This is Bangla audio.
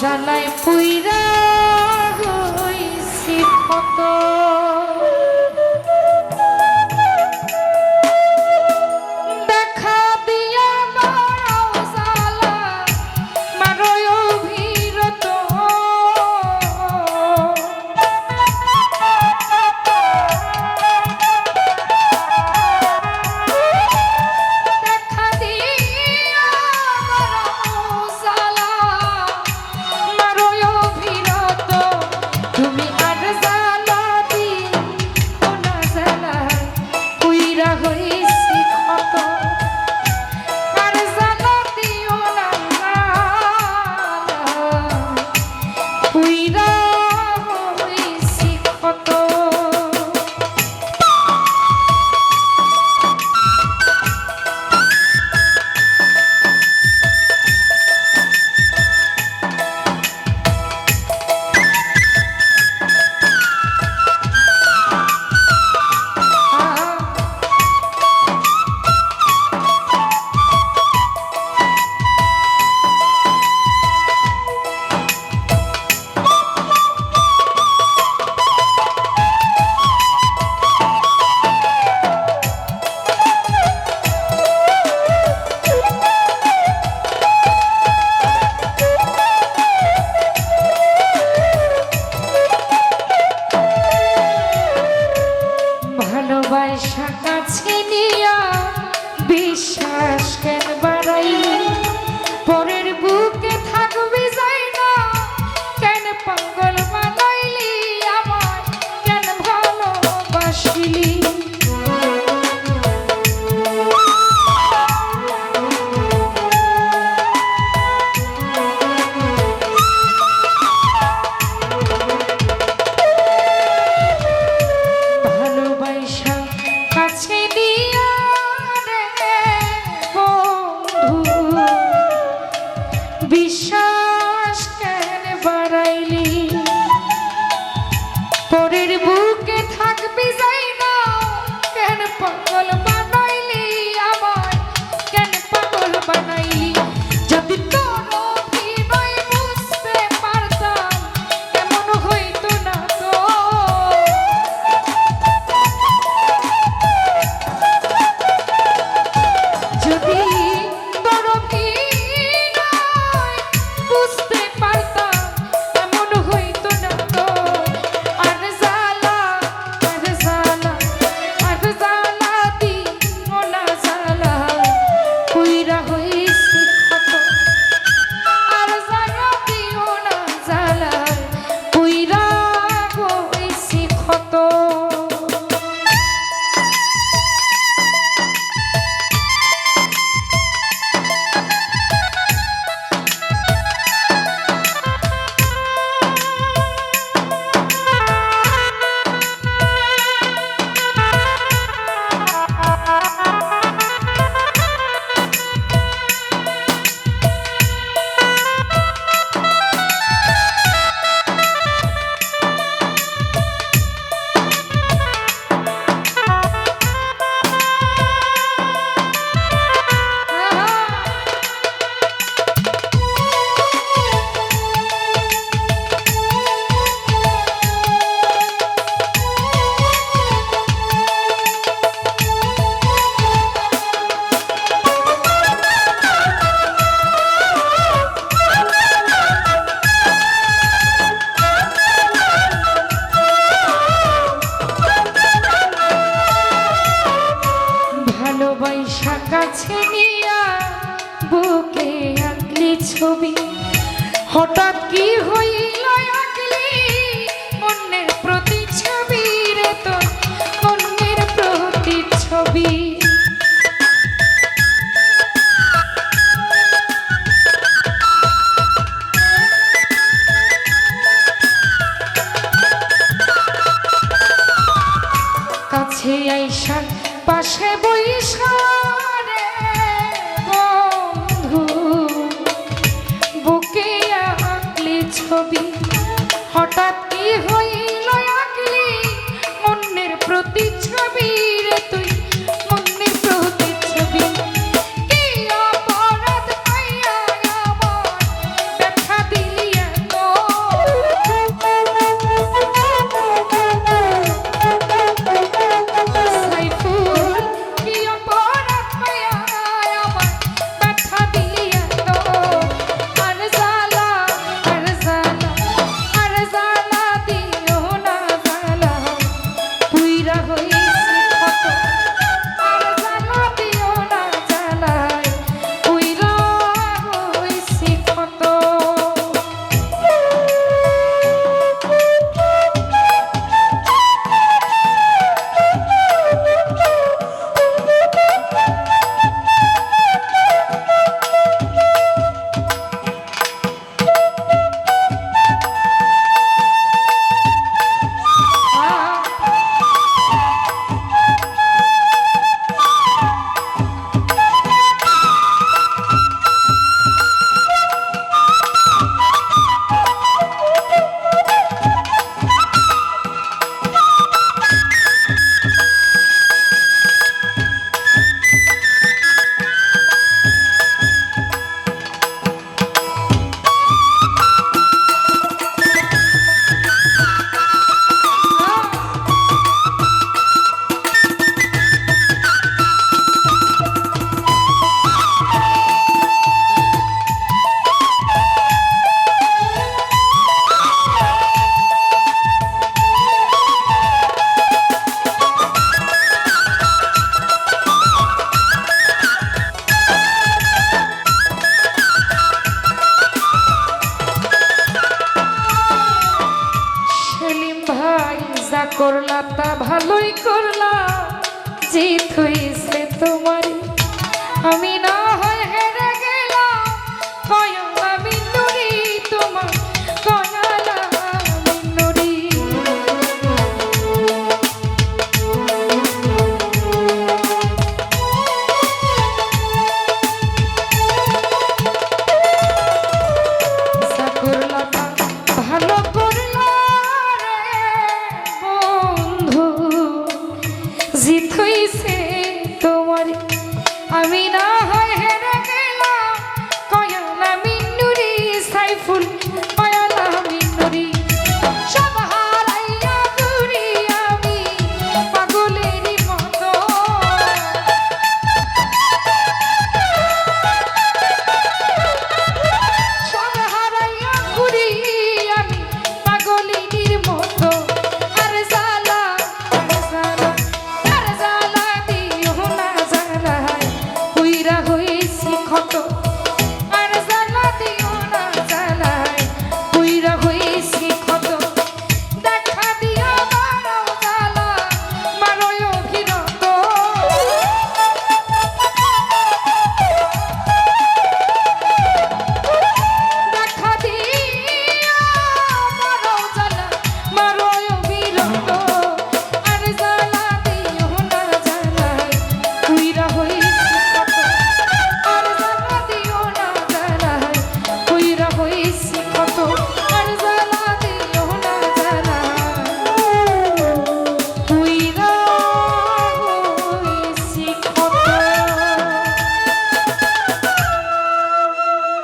জ্বালায় পুইরা হইছি কত Whoop! হঠাৎ কি হইল আঁকলি অন্যের প্রতি ছবি রে তোর অন্যের প্রতি ছবি কাছে আইসা পাশে বৈশাখ। তাতে হয়ে করলা তা ভালোই করলা জিত হইছে তোমার আমি